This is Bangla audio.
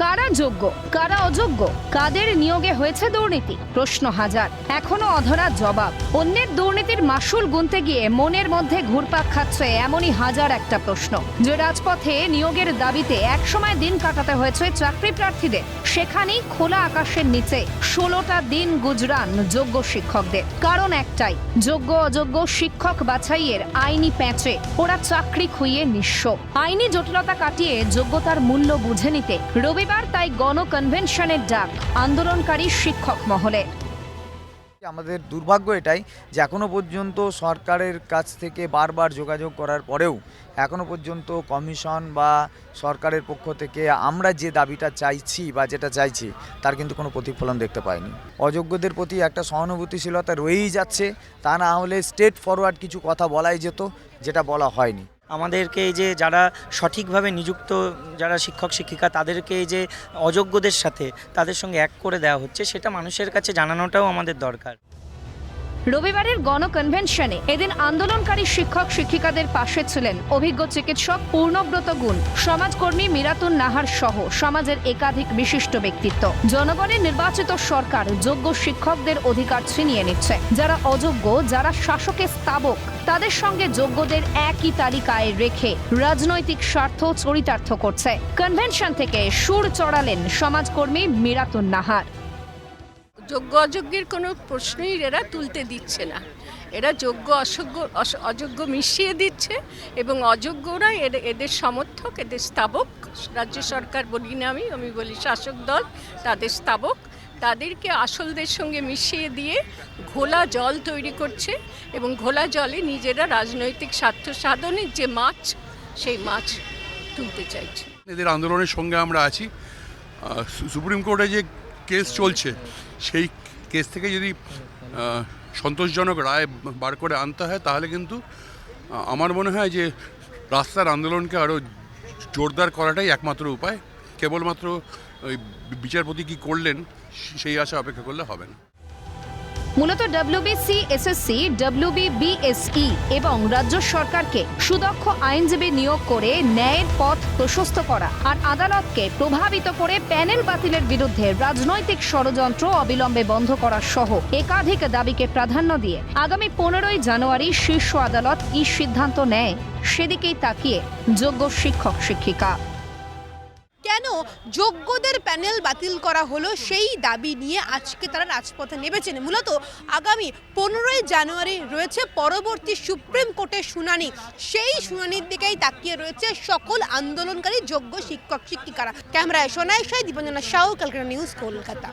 কারা যোগ্য, কারা অযোগ্য, কাদের নিয়োগে হয়েছে দুর্নীতি? প্রশ্ন হাজার। এখনও অধরা জবাব। অন্যের দুর্নীতির মাসুল গুনতে গিয়ে মনের মধ্যে ঘুরপাক খাচ্ছে এমনই হাজার একটা প্রশ্ন। যে রাজপথে নিয়োগের দাবিতে একসময় দিন কাটাতে হয়েছে চাকরি প্রার্থীদের, সেখানেই খোলা আকাশের নিচে ষোলোটা দিন গুজরান যোগ্য শিক্ষকদের। কারণ একটাই, যোগ্য অযোগ্য শিক্ষক বাছাইয়ের আইনি প্যাঁচে ওরা চাকরি খুইয়ে নিঃস্ব। আইনি জটিলতা কাটিয়ে যোগ্যতার মূল্য বুঝে নিতে রবিবার তাই গণ কনভেনশনের ডাক, আন্দোলনকারী শিক্ষক মহলে। আমাদের দুর্ভাগ্য এটাই যে এখনও পর্যন্ত সরকারের কাছ থেকে বারবার যোগাযোগ করার পরেও এখনও পর্যন্ত কমিশন বা সরকারের পক্ষ থেকে আমরা যে দাবিটা চাইছি বা যেটা চাইছি, তার কিন্তু কোনো প্রতিফলন দেখতে পাইনি। অযোগ্যদের প্রতি একটা সহানুভূতিশীলতা রয়েই যাচ্ছে, তা না হলে স্টেট ফরওয়ার্ড কিছু কথা বলাই যেত, যেটা বলা হয়নি। আমাদেরকে এই যে যারা সঠিকভাবে নিযুক্ত যারা শিক্ষক, শিক্ষিকা, তাদেরকে এই যে অযোগ্যদের সাথে তাদের সঙ্গে এক করে দেওয়া হচ্ছে, সেটা মানুষের কাছে জানানোটাও আমাদের দরকার। রবিবারের গণ কনভেনশনে এদিন আন্দোলনকারী শিক্ষক শিক্ষিকাদের পাশে ছিলেন অভিজ্ঞ চিকিৎসক পূর্ণব্রত গুণ, সমাজকর্মী মিরাতুন নাহার সহ সমাজের একাধিক বিশিষ্ট ব্যক্তিত্ব। জনগণের নির্বাচিত সরকার যোগ্য শিক্ষকদের অধিকার ছিনিয়ে নিচ্ছে। যারা অযোগ্য, যারা শাসকের স্তাবক, তাদের সঙ্গে যোগ্যদের একই তালিকায় রেখে রাজনৈতিক স্বার্থ চরিতার্থ করছে। কনভেনশন থেকে সুর চড়ালেন সমাজকর্মী মিরাতুন নাহার। যোগ্য অযোগ্যের কোনো প্রশ্নই এরা তুলতে দিচ্ছে না। এরা যোগ্য অযোগ্য অযোগ্য মিশিয়ে দিচ্ছে এবং অযোগ্যরা এদের সমর্থক, এদের স্থাবক রাজ্য সরকার বলি না আমি আমি বলি শাসক দল, তাদের স্থাবক তাদেরকে আসলদের সঙ্গে মিশিয়ে দিয়ে ঘোলা জল তৈরি করছে এবং ঘোলা জলে নিজেরা রাজনৈতিক স্বার্থ সাধনের যে মাছ, সেই মাছ তুলতে চাইছে। এদের আন্দোলনের সঙ্গে আমরা আছি। সুপ্রিম কোর্টে যে কেস চলছে, সেই কেস থেকে যদি সন্তোষজনক রায় বার করে আনতে হয়, তাহলে কিন্তু আমার মনে হয় যে রাস্তার আন্দোলনকে আরও জোরদার করাটাই একমাত্র উপায়। কেবলমাত্র ওই বিচারপতি কী করলেন সেই আশা অপেক্ষা করলে হবে না। মূলত ডব্লিউবিসি এসএসসি ডব্লিউবিবিএসই এবং রাজ্য সরকারকে সুদক্ষ আইনজীবী নিয়োগ করে ন্যায়ের পথ প্রশস্ত করা আর আদালতকে প্রভাবিত করে প্যানেল বাতিলের বিরুদ্ধে রাজনৈতিক ষড়যন্ত্র অবিলম্বে বন্ধ করা সহ একাধিক দাবিকে প্রাধান্য দিয়ে আগামী পনেরোই জানুয়ারি শীর্ষ আদালত কি সিদ্ধান্ত নেয়। সেদিকেই তাকিয়ে যোগ্য শিক্ষক শিক্ষিকা কেন যোগ্যদের প্যানেল বাতিল করা হলো সেই দাবি নিয়ে আজকে তারা রাজপথে নেমেছেন। মূলত আগামী পনেরোই জানুয়ারি রয়েছে পরবর্তী সুপ্রিম কোর্টের শুনানি। সেই শুনানির দিকেই তাকিয়ে রয়েছে সকল আন্দোলনকারী যোগ্য শিক্ষক শিক্ষিকারা ক্যামেরায় সোনাই সাই দীপঞ্জনা সাউ ক্যালকাটা নিউজ, কলকাতা।